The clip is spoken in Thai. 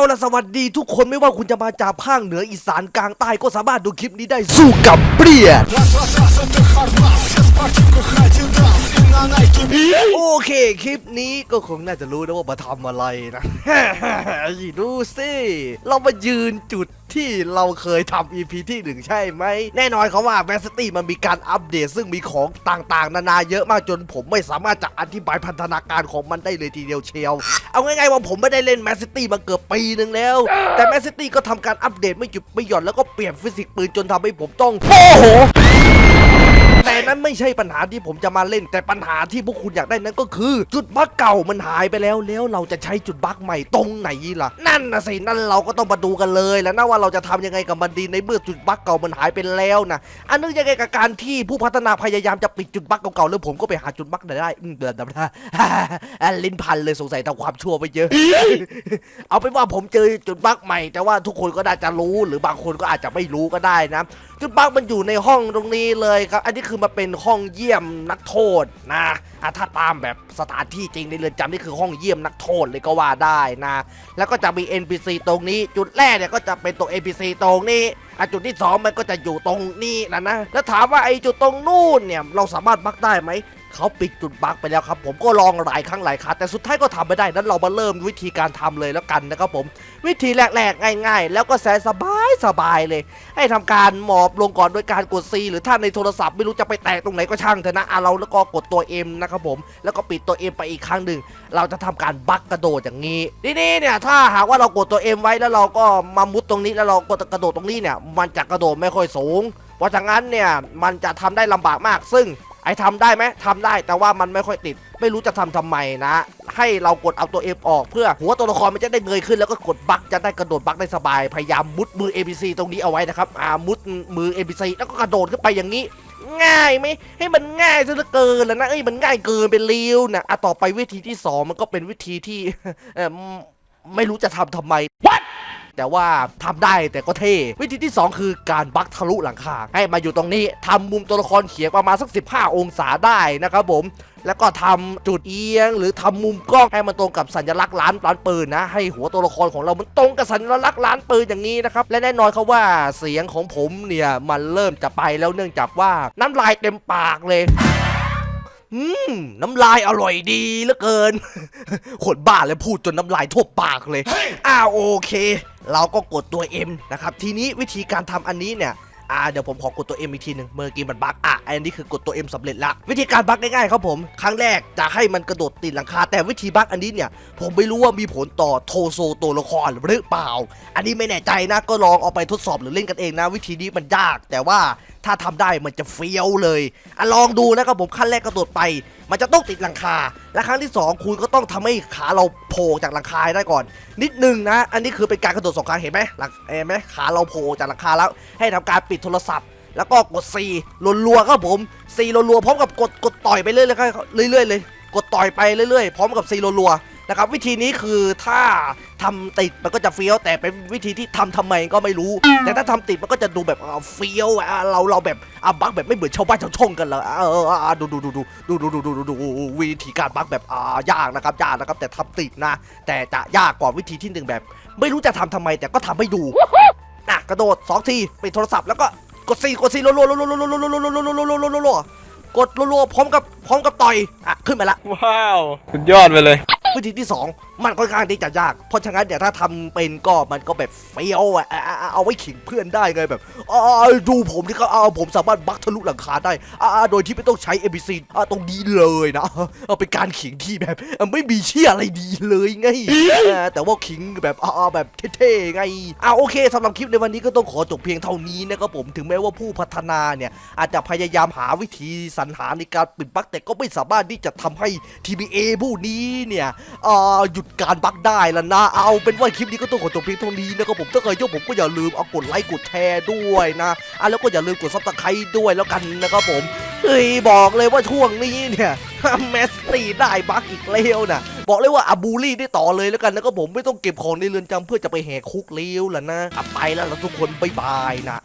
สวัสดีทุกคนไม่ว่าคุณจะมาจากภาคเหนืออีสานกลางใต้ก็สามารถดูคลิปนี้ได้สู้กับเปรี้ย โอเคคลิปนี้ก็คงน่าจะรู้นะว่ามาทำอะไรนะดูสิเรามายืนจุดที่เราเคยทำ EP ที่หนึ่งใช่ไหม แน่นอนเขาว่าแมสตี้มันมีการอัปเดต ซึ่งมีของต่างๆ นานาเยอะมากจนผมไม่สามารถจะอธิบายพันธนาการของมันได้เลยทีเดียวเชียว เอาง่ายๆว่าผมไม่ได้เล่นแมสตี้มาเกือบปีหนึ่งแล้ว แต่แมสตี้ก็ทำการอัปเดตไม่หยุดไม่หย่อนแล้วก็เปลี่ยนฟิสิกส์ปืนจนทำให้ผมต้องโอ้โห แต่นั้นไม่ใช่ปัญหาที่ผมจะมาเล่น แต่ปัญหาที่พวกคุณอยากได้นั้นก็คือ จุดบั๊กเก่ามันหายไปแล้วแล้วเราจะใช้จุดบั๊กใหม่ตรงไหนล่ะ นั่นนะสินั่นเราก็ต้องมาดูกันเลยแล้วนะว่าเราจะทำยังไงกับมันดีในเมื่อจุดบั๊กเก่ามันหายไปแล้วนะอันนึกยังไงกับการที่ผู้พัฒนาพยายามจะปิดจุดบั๊กเก่าๆแล้วผมก็ไปหาจุดบั๊กไหนได้อืมเดือดดำนะลิ้นพันเลยสงสัยทำความชั่วไปเยอะ เอาเป็นว่าผมเจอจุดบั๊กใหม่ แต่ว่าทุกคนก็น่าจะรู้ หรือบางคนก็อาจจะไม่รู้ก็ได้นะ จุดบั๊กมันอยู่ในห้องตรงนี้เลยครับ อันนี้คือมาเป็นห้องเยี่ยมนักโทษนะอะถ้าตามแบบสถานที่จริงในเรือนจำนี่คือห้องเยี่ยมนักโทษเลยก็ว่าได้นะ แล้วก็จะมี NPC ตรงนี้ จุดแรกเนี่ยก็จะเป็นตัว NPC ตรงนี้อะจุดที่สองมันก็จะอยู่ตรงนี้นะนะ แล้วถามว่าไอ้จุดตรงนู่นเนี่ยเราสามารถบักได้ไหม เขาปิดจุดบั๊กไปแล้วครับ ผมก็ลองหลายครั้งหลายครั้งแต่สุดท้ายก็ทำไม่ได้นั้นเรามาเริ่มวิธีการทำเลยแล้วกันนะครับผม วิธีแรกๆง่าย ๆ แล้วก็แสนสบายสบายเลย ให้ทำการหมอบลงก่อนโดยการกด C หรือถ้าในโทรศัพท์ไม่รู้จะไปแตะตรงไหนก็ช่างเถอะนะเราแล้วก็กดตัว M นะครับผม แล้วก็ปิดตัว M ไปอีกครั้งหนึ่งเราจะทำการบั๊กกระโดดอย่างนี้ทีนี้เนี่ยถ้าหากว่าเรากดตัว M ไว้แล้วเราก็มามุดตรงนี้แล้วเรากดกระโดดตรงนี้เนี่ยมันจะกระโดดไม่ค่อยสูง เพราะฉะนั้นเนี่ยมันจะทำได้ลำบากมากซึ่ง ไอ้ทำได้ไหมทำได้แต่ว่ามันไม่ค่อยติด ไม่รู้จะทำทำไมนะ ให้เรากดเอาตัว F อฟออกเพื่อหัวตัวละครมันจะได้เงยขึ้นแล้วก็กดบักจะได้กระโดดบักได้สบาย พยายามมุดมือ ABC ตรงนี้เอาไว้นะครับอ่ามุดมือ ABC แล้วก็กระโดดขึ้นไปอย่างนี้ ง่ายไหมให้มันง่ายซะเหลือเกินแล้วนะเอ้ยมันง่ายเกินไปเลี้ยวนะอะต่อไปวิธีที่สองมันก็เป็นวิธีที่เออ ไม่รู้จะทำทำไม What? แต่ว่าทำได้แต่ก็เท่ วิธีที่ 2 คือการบักทะลุหลังคา ให้มาอยู่ตรงนี้ทำมุมตัวละครเขียงประมาณสัก 15 องศาได้นะครับผม แล้วก็ทำจุดเอียง หรือทำมุมกล้องให้มันตรงกับสัญลักษณ์ร้านร้านปืนนะ ให้หัวตัวละครของเรา มันตรงกับสัญลักษณ์ร้านปืนอย่างนี้นะครับ และแน่นอนเขาว่าเสียงของผมเนี่ยมันเริ่มจะไปแล้วเนื่องจากว่าน้ำลายเต็มปากเลย อืม น้ำลายอร่อยดีเหลือเกินคนบ้าเลยพูดจนน้ำลายทั่วปากเลย อ้าวโอเค เราก็กดตัว M นะครับ ทีนี้วิธีการทำอันนี้เนี่ยอ่าเดี๋ยวผมขอกดตัว M อีกทีหนึ่งเมื่อกี้มันบั๊กอะอันนี้คือกดตัว M สำเร็จละวิธีการบั๊กง่ายๆครับผม ครั้งแรกจะให้มันกระโดดติดหลังคา แต่วิธีบั๊กอันนี้เนี่ย ผมไม่รู้ว่ามีผลต่อโทโซตัวละครหรือเปล่า อันนี้ไม่แน่ใจนะก็ลองเอาไปทดสอบหรือเล่นกันเองนะ วิธีนี้มันยาก แต่ว่า ถ้าทำได้มันจะเฟี้ยวเลยอลองดูนะครับผมขั้นแรกกระโดดไป มันจะต้องติดหลังคา และครั้งที่ 2 คุณก็ต้องทำให้ขาเราโผล่จากหลังคาได้ก่อน นิดนึงนะ อันนี้คือเป็นการกระโดดสองครั้งเห็นไหมหลังเห็นไหมขาเราโผล่จากหลังคาแล้ว ให้ทำการปิดโทรศัพท์ แล้วก็กด C รัวๆครับผม C รัวๆพร้อมกับกดกดต่อยไปเรื่อยๆครับเรื่อยๆเลยกดต่อยไปเรื่อยๆพร้อมกับ C รัวๆ นะครับวิธีนี้คือถ้าทำติดมันก็จะเฟี้ยวแต่เป็นวิธีที่ทำทำไมก็ไม่รู้ แต่ถ้าทำติดมันก็จะดูแบบอ่าเฟี้ยวอะเราเราแบบอะบักแบบไม่เหมือนชาวบ้านชาวช่องกันเหรอเออเออเออดูดูดูดูดูดูดูดูดูดูวิธีการบักแบบอ่ายากนะครับยากนะครับ แต่ทำติดนะ แต่จะยากกว่าวิธีที่หนึ่งแบบ ไม่รู้จะทำทำไมแต่ก็ทำให้ดูอะกระโดดสองทีปิดโทรศัพท์แล้วก็กดซีกดซีรัวๆรัวๆรัวๆรัวๆรัวๆรัวๆรัวๆรัวๆรัวๆรัวๆรัวๆกดรัวๆพร้อมกับพร้อมกับต่อยอะขึ้นมาละว้าวสุดยอดไปเลย 不仅仅น มันค่อนข้างที่จะยาก เพราะฉะนั้นเดี๋ยวถ้าทำเป็นก็มันก็แบบเฟี้ยวอะอะอะอะเอาไว้ขิงเพื่อนได้ไงแบบอ่าดูผมที่เขาเอาผมสามารถบักทะลุหลังคาได้อ่าโดยที่ไม่ต้องใช้ ABC อ่าตรงนี้เลยนะเอาเป็นการขิงที่แบบ ไม่มีเชี่ยอะไรดีเลยไงอ่าแต่ว่าขิงแบบอ่าแบบเท่ๆไงอ่าโอเคสำหรับคลิปในวันนี้ก็ต้องขอจบเพียงเท่านี้นะครับผมถึงแม้ว่าผู้พัฒนาเนี่ยอาจจะพยายามหาวิธีสรรหาในการปิดบั๊กแต่ก็ไม่สามารถที่จะทำให้ TBA ผู้นี้เนี่ยอ่าหยุดการบักได้แล้วนะ เอาเป็นว่าคลิปนี้ก็ต้องขอจบเพียงเท่านี้นะครับผมถ้าใครชอบผมก็อย่าลืมเอากดไลค์กดแชร์ด้วยนะอะแล้วก็อย่าลืมกดซับสไครต์ด้วยแล้วกันนะครับผมเฮ้ยบอกเลยว่าช่วงนี้เนี่ยแมสตีได้บักอีกแล้วนะบอกเลยว่าอาบูลี่ได้ต่อเลยแล้วกันนะครับผมไม่ต้องเก็บของในเรือนจำเพื่อจะไปแหกคุกเลี้ยวแล้วนะไปแล้วแล้วทุกคนบ๊ายบายนะ